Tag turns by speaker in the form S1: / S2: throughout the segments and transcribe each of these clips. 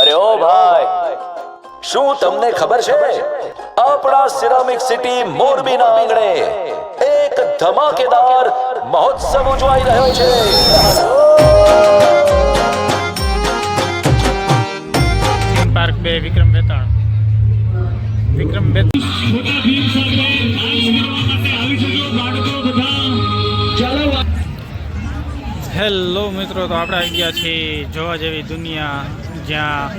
S1: અરે ઓ ભાઈ શું તમને ખબર છે? આપણા સિરામિક સિટી મોરબીના આંગણે એક ધમાકેદાર મહોત્સવ ઉજવાઈ રહ્યો છે.
S2: પાર્ક બે વિક્રમ વેતાણ વિક્રમ વેતાણ હેલો મિત્રો. તો આપણે આવી ગયા છીએ જોવા જેવી દુનિયા. જ્યાં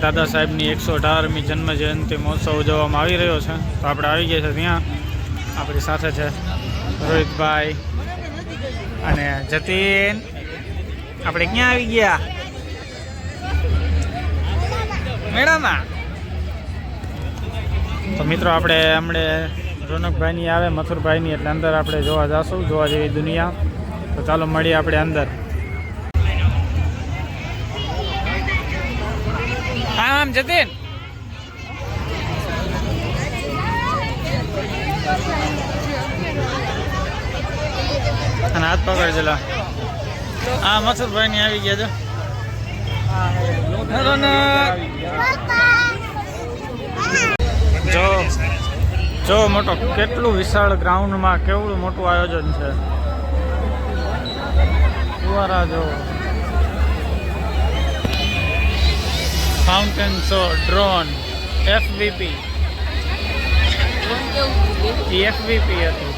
S2: દાદા સાહેબની એકસો અઢારમી જન્મ જયંતિ મહોત્સવ ઉજવવામાં આવી રહ્યો છે. તો આપણે આવી ગયા છે ત્યાં. આપણી સાથે છે રોહિતભાઈ અને જતીન. આપણે ક્યાં આવી ગયા? મેળામાં? તો મિત્રો, આપણે હમણે રોનકભાઈની આવે, મથુરભાઈની, એટલે અંદર આપણે જોવા જઈશું જોવા જેવી દુનિયા. તો ચાલો મળીએ આપણે અંદર. આમ જતીન? અને હાથ પકડ જલા. આ ની આવી ગયા જો જો મોટો, કેટલું વિશાળ ગ્રાઉન્ડમાં કેવડું મોટું આયોજન છે. ફુવારા જો. Fountain show drone FPV FPV હતું.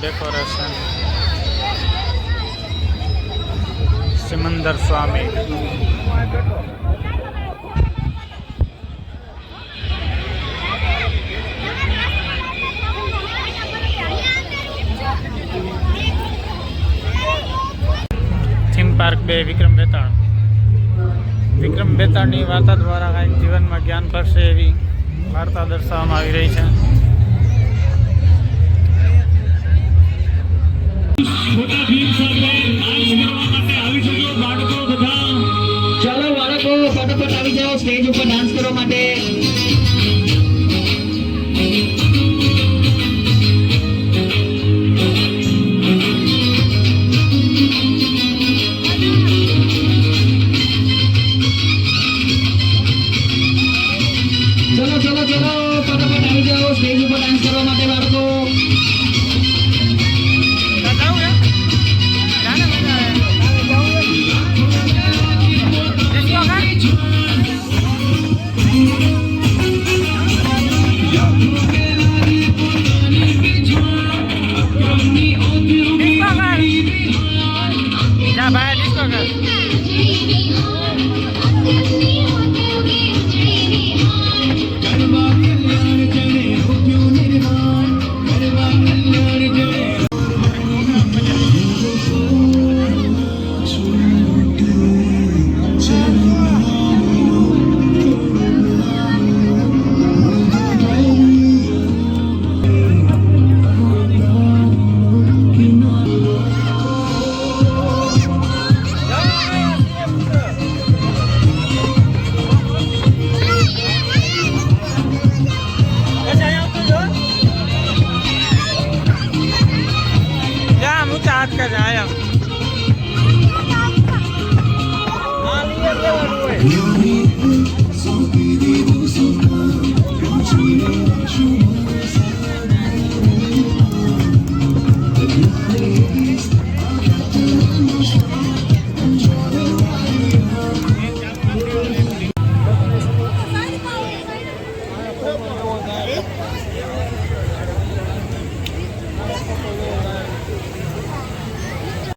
S2: ડેકોરેશન સિમંદર સ્વામી. બે વિક્રમ બેતાળ વિક્રમ બેતાળની વાર્તા દ્વારા કાંઈક જીવનમાં જ્ઞાન ભરશે એવી વાર્તા દર્શાવવામાં આવી રહી છે.
S3: ચલો બાળકો, ફટાફટ આવી જાઓ સ્ટેજ ઉપર ડાન્સ કરવા માટે. બાળકો ફટાફટ આવી જાઓ. સ્ટેજ ઉપર ડાન્સ કરવા માટે બાળકો Yeah, bye, disco. એક જ આયા.